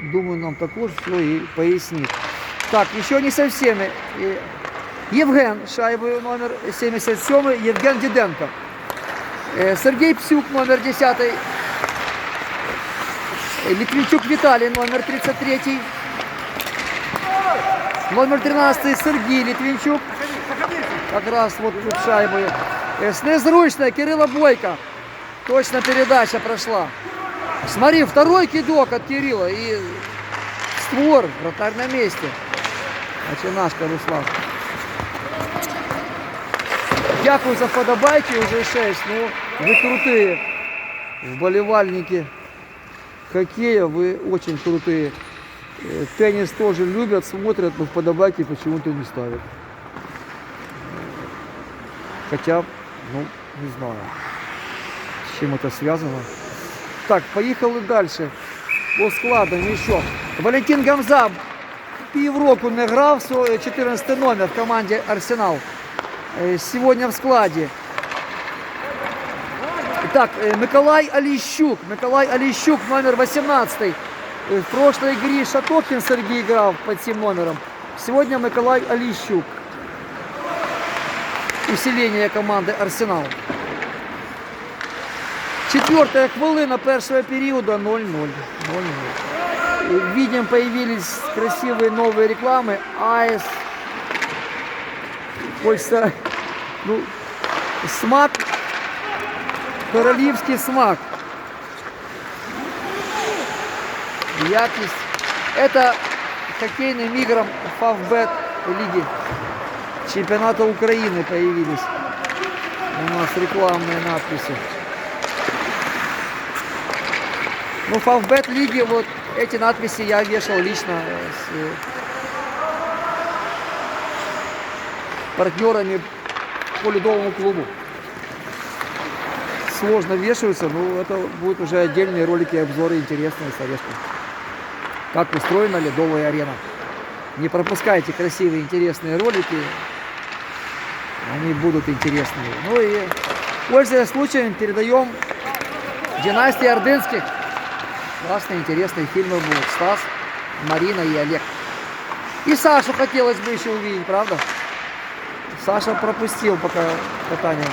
думаю, нам також все і пояснит. Так, еще не со всеми. Э, Евген, шайбы номер 77, Евген Диденко. Э, Сергей Псюк, номер 10. Э, Литвинчук Виталий, номер 33. Номер 13 Сергей Литвинчук. Как раз вот тут шайбы. Э, Снезручная Кирилла Бойко. Точно передача прошла. Смотри, второй кидок от Кирилла и створ, вратарь на месте. Начинашка Руслан. Дякую за подобайки, уже 6. Ну, вы крутые. Вболевальники хоккея, вы очень крутые. Э, Теннис тоже любят, смотрят, но вподобайки почему-то не ставят. Хотя, ну, не знаю, с чем это связано. Так, поехали дальше. По складам еще. Валентин Гамза півроку не грав, со- 14 номер в команде Арсенал. Э, Сегодня в складе. Итак, э, Миколай Алищук. Миколай Алищук, номер 18. Э, В прошлой игре Шатокин Сергей играл под этим номером. Сегодня Миколай Алищук. Усиление команды Арсенал. Четвертая хвилина першого периода 0-0. 0-0. Э, Видим, появились красивые новые рекламы. АЭС. Хочется, ну, смак. Королівський смак. Якість. Это хоккейным играм Фавбет лиги чемпионата Украины появились. У нас рекламные надписи. Ну, Фавбет лиги, вот эти надписи я вешал лично с э, партнерами по ледовому клубу. Сложно вешаются, но это будут уже отдельные ролики, обзоры интересные с орешком. Как устроена ледовая арена. Не пропускайте красивые, интересные ролики. Они будут интересные. Ну и, пользуясь случаем, передаем династии Ордынских. Классные, интересные фильмы будут. Стас, Марина и Олег. И Сашу хотелось бы еще увидеть, правда? Саша пропустил пока катание.